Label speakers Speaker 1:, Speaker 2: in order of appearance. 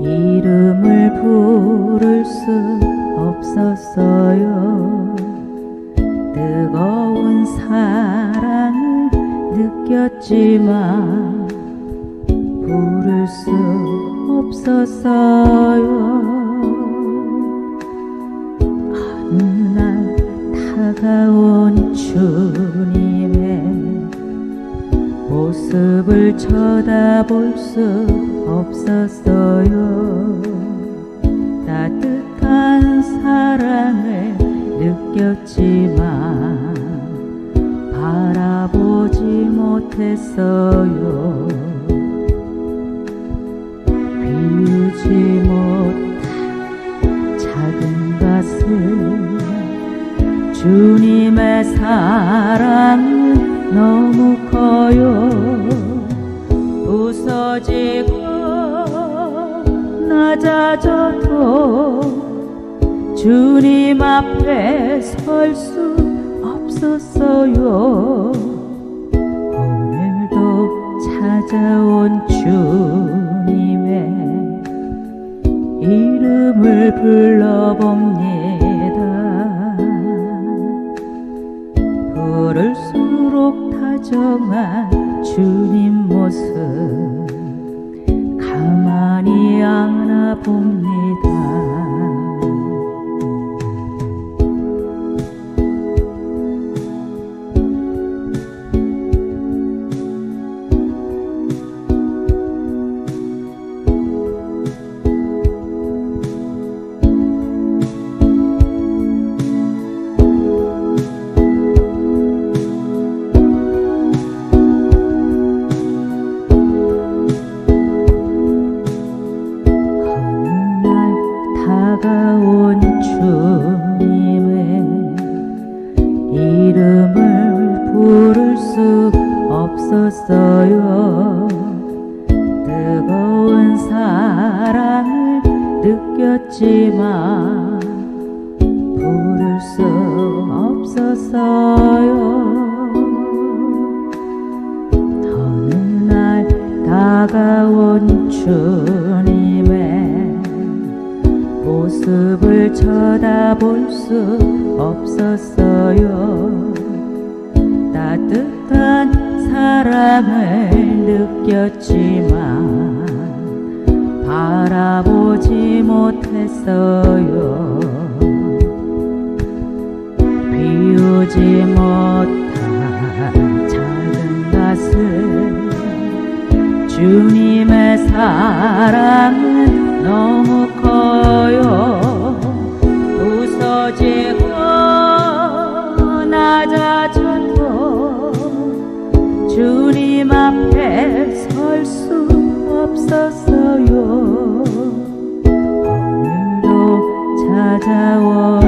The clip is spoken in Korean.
Speaker 1: 이름을 부를 수 없었어요. 뜨거운 사랑을 느꼈지만 부를 수 없었어요. 어느 날 다가온 주님. 모습을 쳐다볼 수 없었어요. 따뜻한 사랑을 느꼈지만 바라보지 못했어요. 비우지 못한 작은 가슴 주님의 사랑은 너무 커요. 부서지고 낮아져도 주님 앞에 설 수 없었어요. 오늘도 찾아온 주님의 이름을 불러봅니다. 부를 수 록 다정한 다가온 주님의 이름을 부를 수 없었어요. 뜨거운 사랑을 느꼈지만 부를 수 없었어요. 어느 날 다가온 주 쳐다볼 수 없었어요. 따뜻한 사랑을 느꼈지만 바라보지 못했어요. 비우지 못한 작은 가슴 주님의 너무 的我。